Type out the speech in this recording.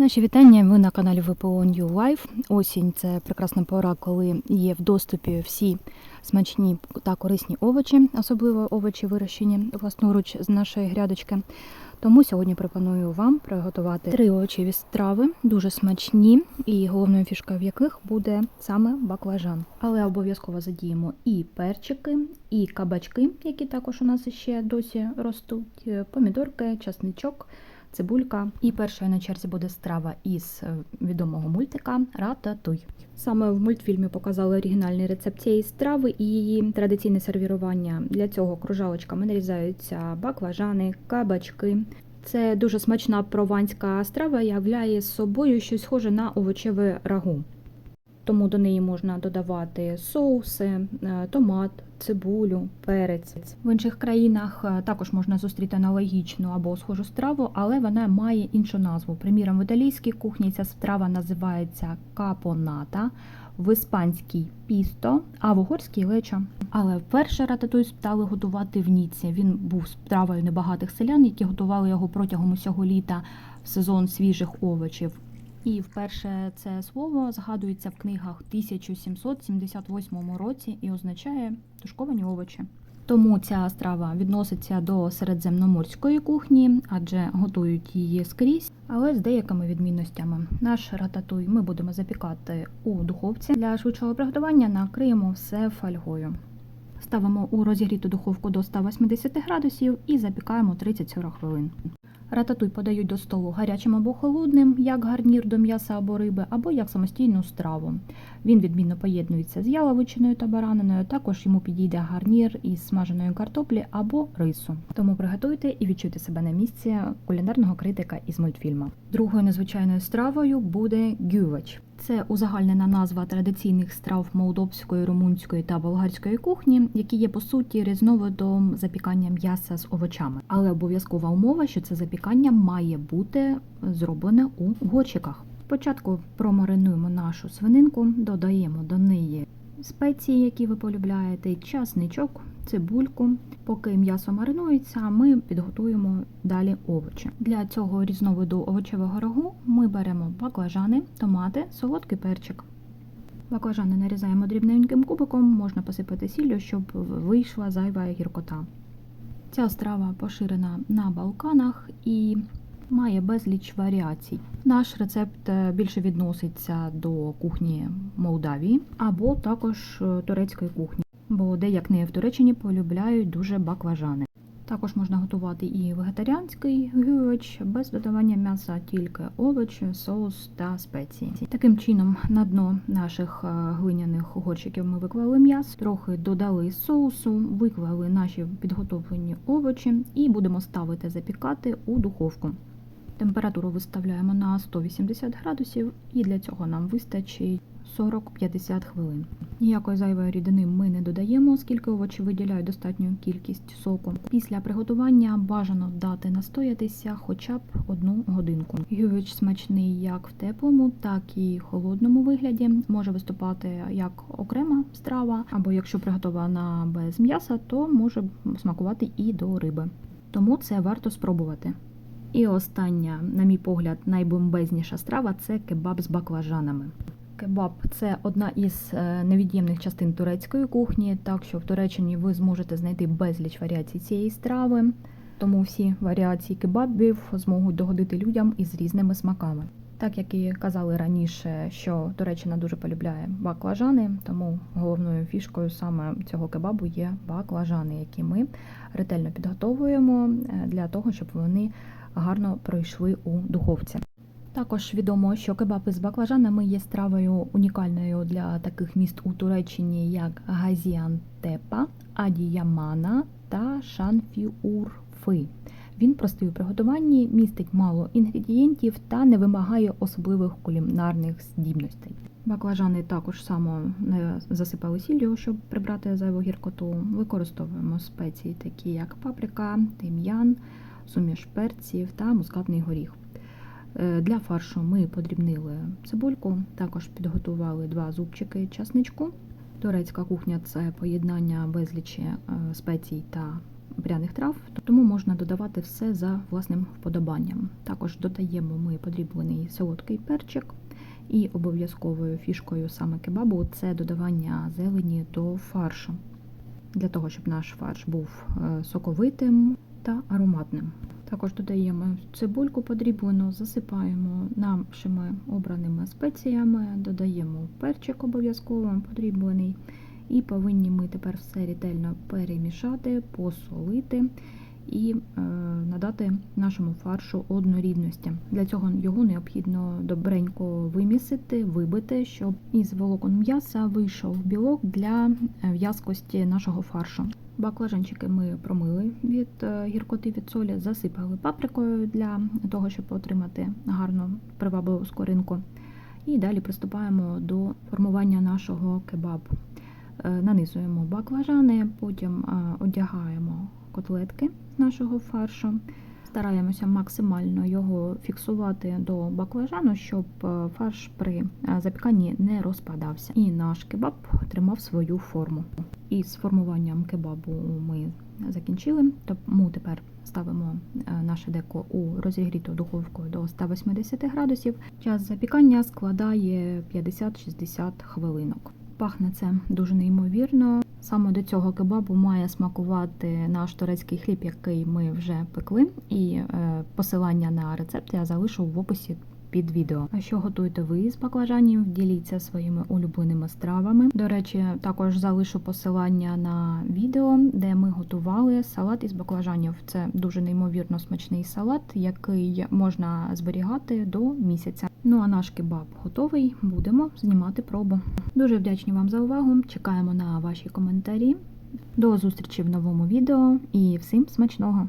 Наші вітання. Ви на каналі ВПО New Life. Осінь це прекрасна пора, коли є в доступі всі смачні та корисні овочі, особливо овочі вирощені власноруч з нашої грядочки. Тому сьогодні пропоную вам приготувати три овочеві страви, дуже смачні, і головною фішкою в яких буде саме баклажан. Але обов'язково задіємо і перчики, і кабачки, які також у нас ще досі ростуть, е, помідорки, часничок цибулька. І першою на черзі буде страва із е, відомого мультика Рататуй. Саме в мультфільмі показали оригінальний рецепт цієї страви і її традиційне сервірування. Для цього кружалочками нарізаються баклажани, кабачки. Це дуже смачна прованська страва, являє собою щось схоже на овочеве рагу. Тому до неї можна додавати соуси, е, томат, цибулю, перець. В інших країнах е, також можна зустріти аналогічну або схожу страву, але вона має іншу назву. Приміром, в італійській кухні ця страва називається капоната, в іспанській пісто, а в угорській лечо. Але вперше рататуй стали готувати в Ніці. Він був стравою небагатих селян, які готували його протягом усього літа в сезон свіжих овочів. І вперше це слово згадується в книгах 1778 році і означає тушковані овочі. Тому ця страва відноситься до середземноморської кухні, адже готують її скрізь, але з деякими відмінностями. Наш рататуй ми будемо запікати у духовці. Для швидшого приготування накриємо все фольгою. Ставимо у розігріту духовку до 180 градусів і запікаємо 30-40 хвилин. Рататуй подають до столу гарячим або холодним, як гарнір до м'яса або риби, або як самостійну страву. Він відмінно поєднується з яловичиною та бараниною. Також йому підійде гарнір із смаженої картоплі або рису. Тому приготуйте і відчуйте себе на місці кулінарного критика із мультфільму. Другою незвичайною стравою буде гювач. Це узагальнена назва традиційних страв молдовської, румунської та болгарської кухні, які є по суті різновидом запікання м'яса з овочами. Але обов'язкова умова, що це запікання має бути зроблене у горщиках. Спочатку промаринуємо нашу свининку, додаємо до неї спеції, які ви полюбляєте, часничок, цибульку. Поки м'ясо маринується, ми підготуємо далі овочі. Для цього різновиду овочевого рагу ми беремо баклажани, томати, солодкий перчик. Баклажани нарізаємо дрібненьким кубиком, можна посипати сіллю, щоб вийшла зайва гіркота. Ця страва поширена на Балканах і має безліч варіацій. Наш рецепт е, більше відноситься до кухні Молдавії або також е, турецької кухні, бо де як не в Туреччині полюбляють дуже баклажани. Також можна готувати і вегетаріанський гювеч без додавання м'яса, тільки овочі, соус та спеції. Таким чином, на дно наших е, глиняних горщиків ми виклали м'ясо, трохи додали соусу, виклали наші підготовлені овочі і будемо ставити запікати у духовку. Температуру виставляємо на 180 градусів, і для цього нам вистачить 40-50 хвилин. Ніякої зайвої рідини ми не додаємо, оскільки овочі виділяють достатню кількість соку. Після приготування бажано дати настоятися хоча б одну годинку. Гювеч смачний як в теплому, так і холодному вигляді. Може виступати як окрема страва, або якщо приготована без м'яса, то може смакувати і до риби. Тому це варто спробувати. І остання, на мій погляд, найбомбезніша страва це кебаб з баклажанами. Кебаб це одна із е, невід'ємних частин турецької кухні, так що в Туреччині ви зможете знайти безліч варіацій цієї страви, тому всі варіації кебабів зможуть догодити людям із різними смаками. Так як і казали раніше, що Туреччина дуже полюбляє баклажани, тому головною фішкою саме цього кебабу є баклажани, які ми ретельно підготовуємо е, для того, щоб вони гарно пройшли у духовці. Також відомо, що кебаби з баклажанами є стравою унікальною для таких міст у Туреччині, як Газіантепа, Адіямана та Шанфіурфи. Він простий у приготуванні, містить мало інгредієнтів та не вимагає особливих кулінарних здібностей. Баклажани також само не засипали сіллю, щоб прибрати зайву гіркоту. Використовуємо спеції, такі як паприка, тим'ян, суміш перців та мускатний горіх. Е, Для фаршу ми подрібнили цибульку, також підготували два зубчики часничку. Турецька кухня це поєднання безлічі е, спецій та пряних трав, тому можна додавати все за власним вподобанням. Також додаємо ми подріблений солодкий перчик. І обов'язковою фішкою саме кебабу це додавання зелені до фаршу, для того, щоб наш фарш був е, соковитим та ароматним. Також додаємо цибульку подріблену, засипаємо нашими обраними спеціями, додаємо перчик обов'язково подріблений. І повинні ми тепер все ретельно перемішати, посолити і е, надати нашому фаршу однорідності. Для цього його необхідно добренько вимісити, вибити, щоб із волокон м'яса вийшов білок для е, в'язкості нашого фаршу. Баклажанчики ми промили від е, гіркоти від солі, засипали паприкою для того, щоб отримати гарну привабливу скоринку. І далі приступаємо до формування нашого кебабу. Нанизуємо баклажани, потім одягаємо котлетки нашого фаршу. Стараємося максимально його фіксувати до баклажану, щоб е, фарш при е, запіканні не розпадався. І наш кебаб тримав свою форму. І з формуванням кебабу ми закінчили, тому тепер ставимо е, наше деко у розігріту духовку до 180 градусів. Час запікання складає 50-60 хвилинок. Пахне це дуже неймовірно. Саме до цього кебабу має смакувати наш турецький хліб, який ми вже пекли. І е, посилання на рецепт я залишу в описі під відео. А що готуєте ви з баклажанів? Діліться своїми улюбленими стравами. До речі, також залишу посилання на відео, де ми готували салат із баклажанів. Це дуже неймовірно смачний салат, який можна зберігати до місяця. Ну а наш кебаб готовий. Будемо знімати пробу. Дуже вдячні вам за увагу. Чекаємо на ваші коментарі. До зустрічі в новому відео і всім смачного!